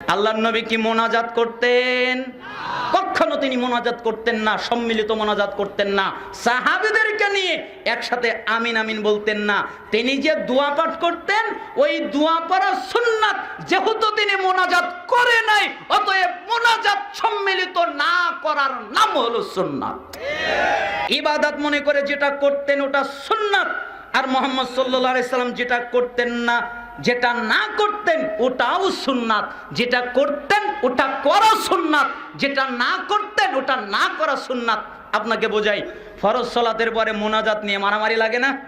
আল্লাহর নবী কি মোনাজাত করতেন? কখনো তিনি মোনাজাত করতেন না, সম্মিলিত মোনাজাত করতেন না। সাহাবিদেরকে নিয়ে একসাথে আমিন আমিন বলতেন না। তিনি যে দোয়া পাঠ করতেন, ওই দোয়া পড়া সুন্নাত যেহেতু তিনি মোনাজাত করে নাই, অতএব মোনাজাত সম্মিলিত না করার নাম হলো সুন্নাত। ইবাদত মনে করে যেটা করতেন ওটা সুন্নাত, আর মোহাম্মদ সাল্লাহ সাল্লাম যেটা করতেন না যেটা না করতেন, ওটাও সুন্নাত। যেটা করতেন, ওটা করা সুন্নাত। যেটা না করতেন, ওটা না করা সুন্নাত। আপনাকে বোঝাই, ফরজ সলাতের পরে মোনাজাত নিয়ে মারামারি লাগে না?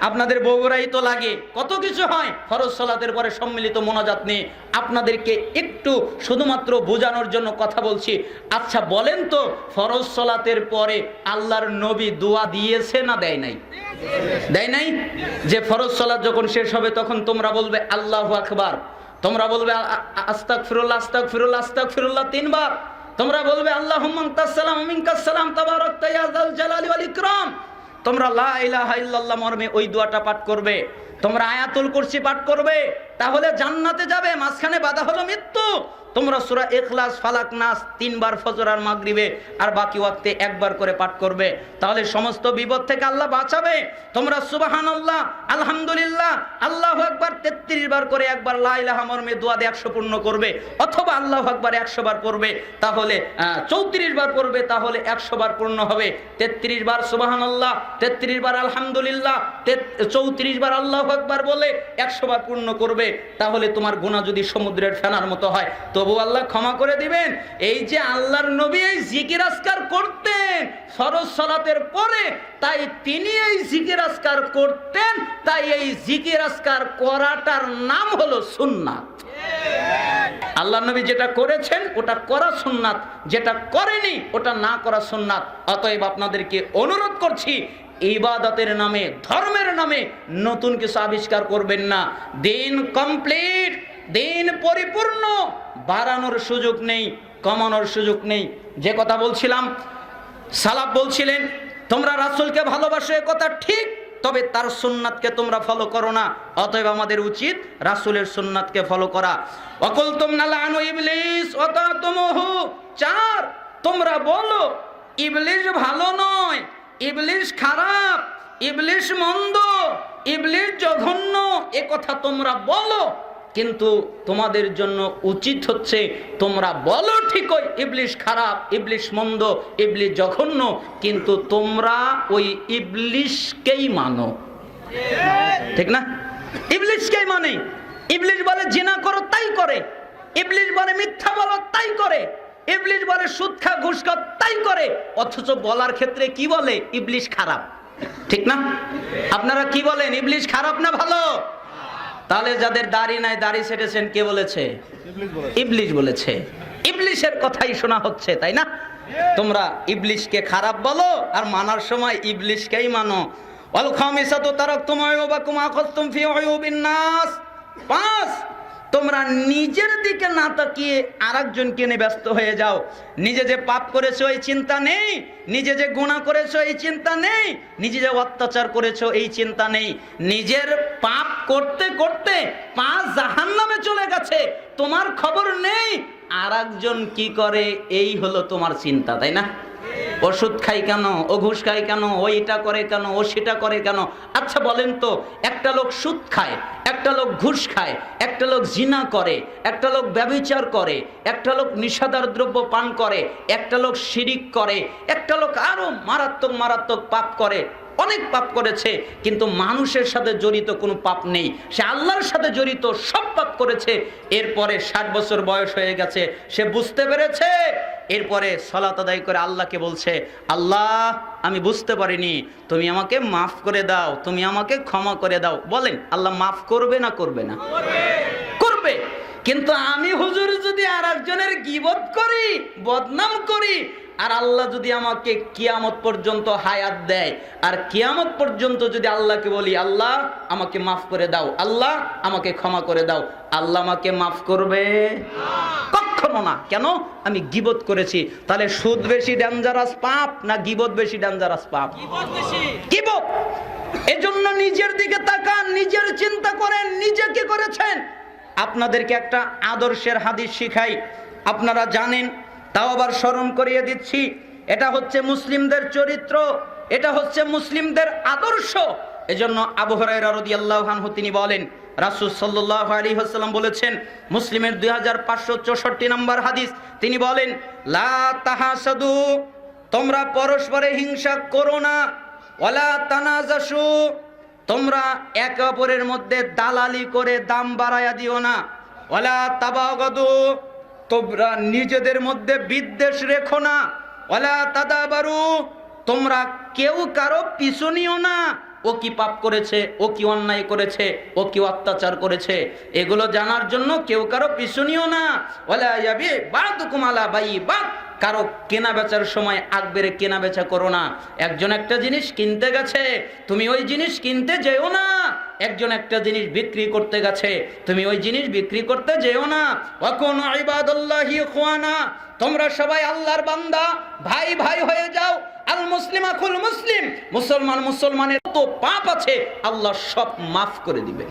আপনাদের বগুড়াই তো লাগে। কত কিছু হয়, ফরজ সলাতের পরে সম্মিলিত মোনাজাত নিয়ে আপনাদেরকে একটু শুধুমাত্র বোঝানোর জন্য কথা বলছি। আচ্ছা বলেন তো, ফরজ সলাতের পরে আল্লাহর নবী দোয়া দিয়েছে না দেয় নাই? দেয় নাই? যে ফরজ সলাত যখন শেষ হবে, তখন তোমরা বলবে, আল্লাহ আকবার। তোমরা বলবে আস্তাক ফিরুল্লাহ আস্তাক ফিরুল্লাহ আস্তাক ফিরুল্লাহ তিনবার। তোমরা বলবে আল্লাহ ইকরাম। তোমরা লা ইলাহা ইল্লাল্লাহ মর্মে ওই দোয়াটা পাঠ করবে। তোমরা আয়াতুল কুরসি পাঠ করবে, তাহলে জান্নাতে যাবে, মাঝখানে বাধা হলো মৃত্যু। তোমরা সূরা ইখলাস, ফালাক, নাস তিনবার ফজর আর মাগরিবে আর বাকি ওয়াক্তে একবার করে পাঠ করবে। তাহলে সমস্ত বিপদ থেকে আল্লাহ বাঁচাবে। তোমরা সুবহানাল্লাহ, আলহামদুলিল্লাহ, আল্লাহু আকবার 33 বার করে একবার লা ইলাহা মর্মে দোয়া দিয়ে 100 পূর্ণ করবে অথবা আল্লাহু আকবার 100 বার পড়বে। তাহলে 34 বার পড়বে, তাহলে 100 বার পূর্ণ হবে। 33 বার সুবহানাল্লাহ 33 বার আলহামদুলিল্লাহ 34 বার আল্লাহ আকবার বলে 100 বার পূর্ণ করবে। তাহলে তোমার গুনাহ যদি সমুদ্রের ফেনার মতো হয় তবু আল্লাহ ক্ষমা করে দিবেন। এই যে আল্লাহর নবী এই জিকির আজকার করতেন, ফরজ সালাতের পরে তাই তিনি এই জিকির আজকার করতেন, তাই এই জিকির আজকার করাটার নাম হলো সুন্নাত। আল্লাহ নবী যেটা করেছেন, ওটা করা সুন্নাত, যেটা করেনি, ওটা না করা সুন্নাত। অতএব আপনাদেরকে অনুরোধ করছি, ইবাদতের নামে, ধর্মের নামে নতুন কিছু আবিষ্কার করবেন না। দিন কমপ্লিট। দিন পরিপূর্ণ, বাড়ানোর সুযোগ নেই, কমানোর সুযোগ নেই। যে কথা বলছিলাম সালাব বলছিলেন, তোমরা রাসূলকে ভালোবাসো, এ কথা ঠিক, তবে তার সুন্নাতকে তোমরা ফলো করো না। অতএব আমাদের উচিত রাসূলের সুন্নাতকে ফলো করা। অকল তোমরা লানু চার, তোমরা বলো, ইবলিস ভালো নয়, ইবলিস খারাপ, ইবলিস মন্দ, ইবলিস জঘন্য, এ কথা তোমরা বলো। কিন্তু তোমাদের জন্য উচিত হচ্ছে তোমরা বলো ঠিকই, ইবলিশ খারাপ, ইবলিশ মন্দ, ইবলিশ জঘন্য, কিন্তু তোমরা ওই ইবলিশকেই মানো। ঠিক না? ইবলিশকেই মানে। ইবলিশ বলে জিনা করো, তাই করে। ইবলিশ বলে মিথ্যা বলো, তাই করে। ইবলিশ বলে সুদ খা, ঘুষ খা তাই করে। অথচ বলার ক্ষেত্রে কি বলে? ইবলিশ খারাপ। ঠিক না? আপনারা কি বলেন, ইবলিশ খারাপ না ভালো? তাহলে যাদের দাড়ি নাই, দাড়ি সেটেছেন কে বলেছে? ইবলিশ বলেছে। ইবলিশের কথাই শোনা হচ্ছে, তাই না? তোমরা ইবলিশকে খারাপ বলো আর মানার সময় ইবলিশকেই মানো। অল খামিসাতু বা কুমা আখাযতুম ফি আয়ুবিন নাস। পাঁচ তোমরা নিজের দিকে না তাকিয়ে আরেকজনকে নিয়ে ব্যস্ত হয়ে যাও। নিজে যে পাপ করেছ, এই চিন্তা নেই। নিজে যে গুণা করেছ, এই চিন্তা নেই। নিজে যে অত্যাচার করেছ, এই চিন্তা নেই। নিজের পাপ করতে করতে পা জাহান নামে চলে গেছে। তোমার খবর নেই। আরেকজন কি করে? এই হলো তোমার চিন্তা, তাই না? ওষুধ খাই কেন? ও ঘুষ খাই কেন? ও এটা করে কেন? ও সেটা করে কেন? আচ্ছা বলেন তো, একটা লোক সুদ খায়, একটা লোক ঘুষ খায়, একটা লোক জিনা করে, একটা লোক ব্যবচার করে, একটা লোক নিষাদার দ্রব্য পান করে, একটা লোক শিরিক করে, একটা লোক আরও মারাত্মক মারাত্মক পাপ করে অনেক পাপ করেছে, কিন্তু মানুষের সাথে জড়িত কোনো পাপ নেই। সে আল্লাহর সাথে জড়িত সব পাপ করেছে। এরপরে ষাট বছর বয়স হয়ে গেছে, সে বুঝতে পেরেছে। এরপরে সলাত আদায় করে আল্লাহকে বলছে, আল্লাহ, আমি বুঝতে পারিনি, তুমি আমাকে মাফ করে দাও, তুমি আমাকে ক্ষমা করে দাও। বলেন, আল্লাহ মাফ করবে না করবে না? করবে। কিন্তু আমি হুজুর যদি আর একজনের গিবত করি, বদনাম করি আর আল্লাহ যদি আমাকে কিয়ামত পর্যন্ত হায়াত দেয় আর কিয়ামত পর্যন্ত যদি আল্লাহকে বলি আল্লাহ আমাকে মাফ করে দাও আল্লাহ আমাকে ক্ষমা করে দাও আল্লাহ আমাকে মাফ করবে। কখনো না। কেন? আমি গিবত করেছি। তাহলে সুদ বেশি ডেঞ্জারাস পাপ না গিবত বেশি ডেঞ্জারাস পাপ? গিবত। এজন্য নিজের দিকে তাকান নিজের চিন্তা করেন নিজে কি করেছেন? আপনাদেরকে একটা আদর্শের হাদিস শিখাই। আপনারা জানেন তাও আবার স্মরণ করিয়ে দিচ্ছি, এটা হচ্ছে মুসলিমদের চরিত্র, এটা হচ্ছে মুসলিমদের আদর্শ। এজন্য আবু হুরায়রা রাদিয়াল্লাহু আনহু তিনি বলেন, রাসূল সাল্লাল্লাহু আলাইহি ওয়াসাল্লাম বলেছেন, মুসলিমের 2564 নম্বর হাদিস, তিনি বলেন, লা তাহাসাদু, তোমরা পরস্পরে হিংসা করো না, ওয়ালা তানাজাসু, তোমরা একে অপরের মধ্যে দালালি করে দাম বাড়ায়া দিও না, ওয়ালা তাবাগাদু তোমরা নিজেদের মধ্যে বিদ্বেষ রেখো না। ওলা তাদা বারু তোমরা কেউ কারও পিছু নিও না। ও কি পাপ করেছে, ও কি অন্যায় করেছে, ও কি অত্যাচার করেছে, এগুলো জানার জন্য কেউ কারও পিছু নিও না। ওলা ইয়াবি বাদুকুম আলা বাই বাদ কারও কেনা বেচার সময় আগবেরে কেনা বেচা করো না। একজন একটা জিনিস কিনতে গেছে তুমি ওই জিনিস কিনতে যেও না। একজন একটা জিনিস বিক্রি করতে গেছে তুমি ওই জিনিস বিক্রি করতে যেও না। অকুন ইবাদুল্লাহি ইখওয়ানা তোমরা সবাই আল্লাহর বান্দা ভাই ভাই হয়ে যাও। আল মুসলিম আকুল মুসলিম মুসলমান মুসলমানের তো পাপ আছে আল্লাহ সব মাফ করে দিবে।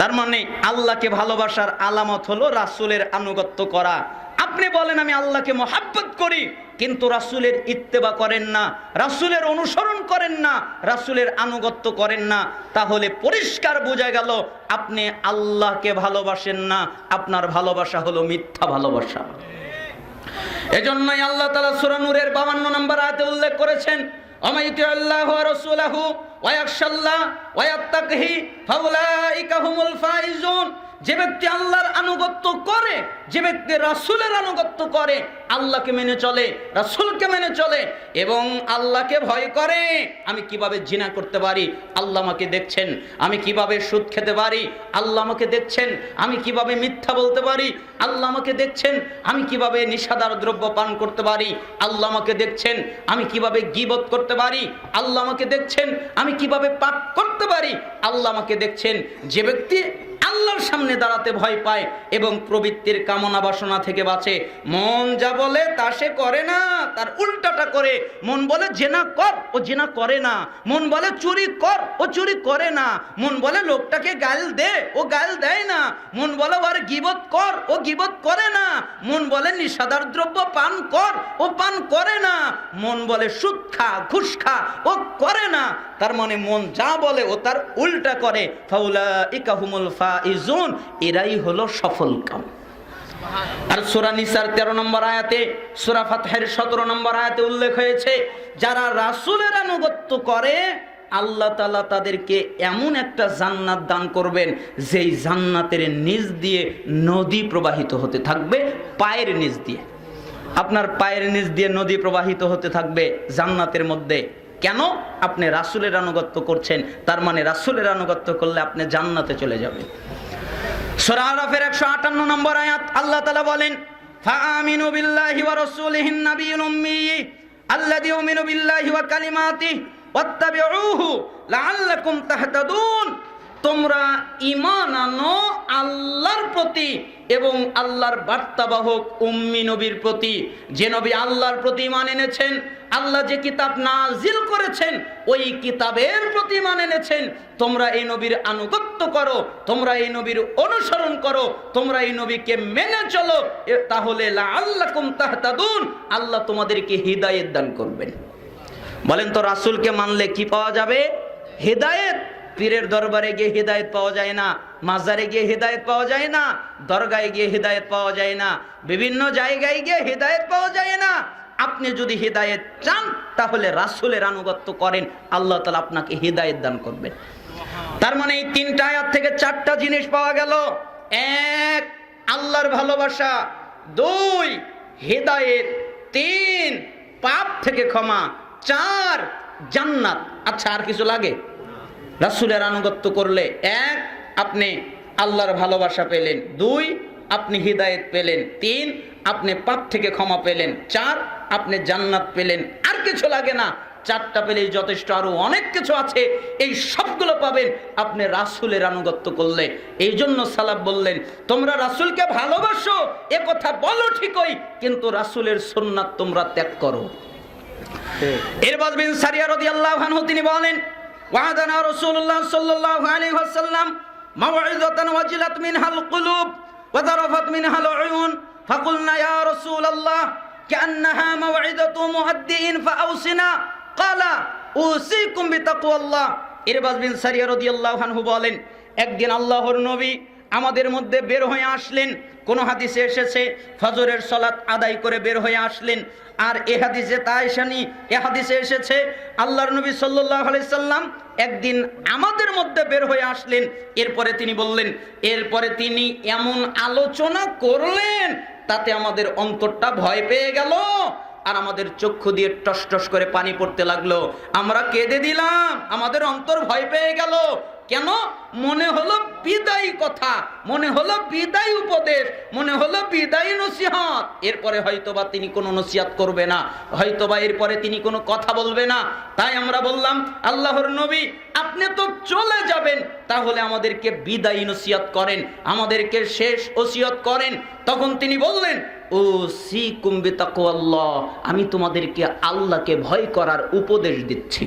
তার মানে আল্লাহকে ভালোবাসার আলামত হলো রাসূলের আনুগত্য করা। আপনি বলেন, আমি আল্লাহকে মহাব্বত করি, কিন্তু রাসূলের ইত্তেবা করেন না, রাসূলের অনুসরণ করেন না, রাসূলের আনুগত্য করেন না। তাহলে পরিষ্কার বোঝা গেল, আপনি আল্লাহকে ভালোবাসেন না, আপনার ভালোবাসা হলো মিথ্যা ভালোবাসা। এজন্যই আল্লাহ তাআলা সূরা নূরের 52 নম্বর আয়াতে উল্লেখ করেছেন আল্লাহ যে ব্যক্তি আল্লাহর আনুগত্য করে, যে ব্যক্তি রাসূলের আনুগত্য করে, আল্লাহকে মেনে চলে, রাসূলকে মেনে চলে এবং আল্লাহকে ভয় করে, আমি কীভাবে জিনা করতে পারি? আল্লাহ আমাকে দেখছেন, আমি কীভাবে সুদ খেতে পারি? আল্লাহ আমাকে দেখছেন, আমি কীভাবে মিথ্যা বলতে পারি? আল্লাহ আমাকে দেখছেন, আমি কীভাবে নিশাদার দ্রব্য পান করতে পারি? আল্লাহ আমাকে দেখছেন, আমি কীভাবে গিবত করতে পারি? আল্লাহ আমাকে দেখছেন, আমি কীভাবে পাপ করতে পারি? আল্লাহ আমাকে দেখছেন, যে ব্যক্তি আল্লাহর সামনে দাঁড়াতে ভয় পায় এবং প্রবৃত্তির কামনা বাসনা থেকে বাঁচে। মন যা বলে তা সে করে না, তার উল্টাটা করে। মন বলে জেনা কর, ও জেনা করে না। মন বলে চুরি কর, ও চুরি করে না। মন বলে লোকটাকে গাল দে, ও গাল দেয় না। মন বলে ওর গিবত কর, ও গিবত করে না। মন বলে নিষাদার দ্রব্য পান কর, ও পান করে না। মন বলে সুদ খা, ঘুষ খা, ও করে না। তার মানে মন যা বলে, ও তার উল্টা করে। ফাউলা ইকাহুমুল ফাইজুন, এরাই হলো সফল কাম। আর সূরা নিসার 13 নম্বর আয়াতে, সূরা ফাতহের 17 নম্বর আয়াতে উল্লেখ হয়েছে, যারা রাসূলের আনুগত্য করে, আল্লাহ তাআলা তাদেরকে এমন একটা জান্নাত দান করবেন, যেই জান্নাতের নিচ দিয়ে নদী প্রবাহিত হতে থাকবে, পায়ের নিচ দিয়ে। আপনার পায়ের নিচ দিয়ে নদী প্রবাহিত হতে থাকবে জান্নাতের মধ্যে। কেন? আপনি রাসূলের আনুগত্য করছেন, তার মানে রাসূলের আনুগত্য করলে আপনি জান্নাতে চলে যাবেন। সূরা আরাফের 158 নম্বর আয়াত, আল্লাহ তাআলা বলেন ফাআমিনু বিল্লাহি ওয়া রাসূলিহিন নাবিয়্যিল উম্মি, আল্লাযী ইউমিনু বিল্লাহি ওয়া কালিমাতিহি, ওয়াত্তাবিউহু লাআল্লাকুম তাহতাদুন। তোমরা ঈমান আনো আল্লাহর প্রতি এবং আল্লাহর বার্তাবাহক উম্মি নবীর প্রতি। যে নবী আল্লাহর প্রতি ঈমান এনেছেন আল্লাহ যে কিতাব নাজিল করেছেন, ওই কিতাবের প্রতি ঈমান এনেছেন। তোমরা এই নবীর আনুগত্য করো, তোমরা এই নবীর অনুসরণ করো, তোমরা এই নবীকে মেনে চলো। তাহলে লাআল্লাকুম তাহতাদুন, আল্লাহ তোমাদেরকে হিদায়াত দান করবেন। বলেন তো, রাসূলকে মানলে কি পাওয়া যাবে? হেদায়েত। পীরের দরবারে গিয়ে হেদায়েত পাওয়া যায় না, মাজারে গিয়ে হেদায়েত পাওয়া যায় না, দরগায় গিয়ে হেদায়েত পাওয়া যায় না, বিভিন্ন জায়গায় গিয়ে হেদায়েত পাওয়া যায় না। আপনি যদি হেদায়েত চান, তাহলে রাসূলের আনুগত্য করেন। আল্লাহ তাআলা আপনাকে হেদায়েত দান করবেন। তার মানে এই তিনটা আয়াত থেকে চারটা জিনিস পাওয়া গেল। এক, আল্লাহর ভালোবাসা। দুই, হেদায়েত। তিন, পাপ থেকে ক্ষমা। চার, জান্নাত। আচ্ছা আর কিছু লাগে? রাসূলের আনুগত্য করলে। এক, আপনি আল্লাহর ভালোবাসা পেলেন। দুই, আপনি হৃদায়ত পেলেন। তিন, আপনি পাপ থেকে ক্ষমা পেলেন। চার আপনি জান্নাত পেলেন আর কিছু লাগে না। চারটা পেলেই যথেষ্ট আরও অনেক কিছু আছে। এই সবগুলো পাবেন আপনি রাসূলের আনুগত্য করলে। এই জন্য সালাব বললেন তোমরা রাসূলকে ভালোবাসো এ কথা বলো ঠিকই কিন্তু রাসূলের সুন্নাত তোমরা ত্যাগ করো। ইরবাদ বিন সারিয়া রাদিয়াল্লাহু আনহু তিনি বলেন ওয়াদানা রাসূলুল্লাহ সাল্লাল্লাহু আলাইহি ওয়াসাল্লাম মাওইযাতান ওয়াজিলাত মিনহাল কুলুব ওয়া যারাফাত মিনহাল উয়ুন। ফাকুলনা ইয়া রাসূলাল্লাহ কান্নাহা মাওইযাতু মুহাদ্দিন ফাআউসিনা ক্বালা উসিকুম বিতাকওয়াল্লাহ ইরবাদ বিন সারিয়া রাদিয়াল্লাহু আনহু বলেন, একদিন আল্লাহর নবী আমাদের মধ্যে বের হয়ে আসলেন কোন হাদিসে এসেছে, ফজরের সলাত আদায় করে বের হয়ে আসলেন। আর এ হাদিসে তাইশানি এ হাদিসে এসেছে, আল্লাহর নবী আলাইহি সাল্লাম একদিন আমাদের মধ্যে বের হয়ে আসলেন। এরপরে তিনি বললেন, এরপরে তিনি এমন আলোচনা করলেন, তাতে আমাদের অন্তরটা ভয় পেয়ে গেল। আর আমাদের চক্ষু দিয়ে টস টস করে পানি পড়তে লাগল। আমরা কেঁদে দিলাম, আমাদের অন্তর ভয় পেয়ে গেল। কেন? মনে হলো বিদায়ী কথা, মনে হলো বিদায়ী উপদেশ, মনে হলো বিদায়ী নসিহত। এরপরে হয়তোবা তিনি কোনো নসিহত করবে না, হয়তোবা এরপরে তিনি কোনো কথা বলবে না। তাই আমরা বললাম, আল্লাহর নবী, আপনি তো চলে যাবেন, তাহলে আমাদেরকে বিদায়ী নসিহত করেন, আমাদেরকে শেষ ওসিয়ত করেন। তখন তিনি বললেন ও সি কুম্বি তাকওয়াল্লাহ আমি তোমাদেরকে আল্লাহকে ভয় করার উপদেশ দিচ্ছি।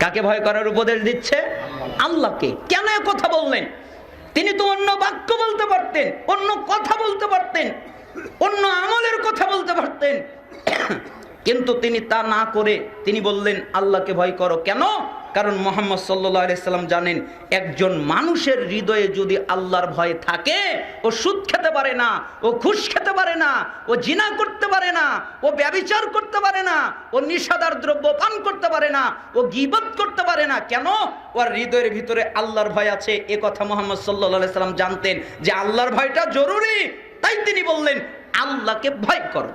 কাকে ভয় করার উপদেশ দিচ্ছে? আল্লাহকে কেন কথা বললেন? তিনি তো অন্য বাক্য বলতে পারতেন, অন্য কথা বলতে পারতেন, অন্য আমলের কথা বলতে পারতেন। কিন্তু তিনি তা না করে তিনি বললেন, আল্লাহকে ভয় করো। কেন? কারণ মোহাম্মদ সাল্লাহ সাল্লাম জানেন, একজন মানুষের হৃদয়ে যদি আল্লাহর ভয় থাকে, ও সুদ খেতে পারে না, ও ঘুষ খেতে পারে না, ও জিনা করতে পারে না, ও ব্যবিচার করতে পারে না, ও নিষাদার দ্রব্য পান করতে পারে না, ও গিবত করতে পারে না, কেন? ওর হৃদয়ের ভিতরে আল্লাহর ভয় আছে। এ কথা মোহাম্মদ সাল্লাহ সাল্লাম জানতেন যে আল্লাহর ভয়টা জরুরি। তাই তিনি বললেন, আল্লাহকে ভয় করো।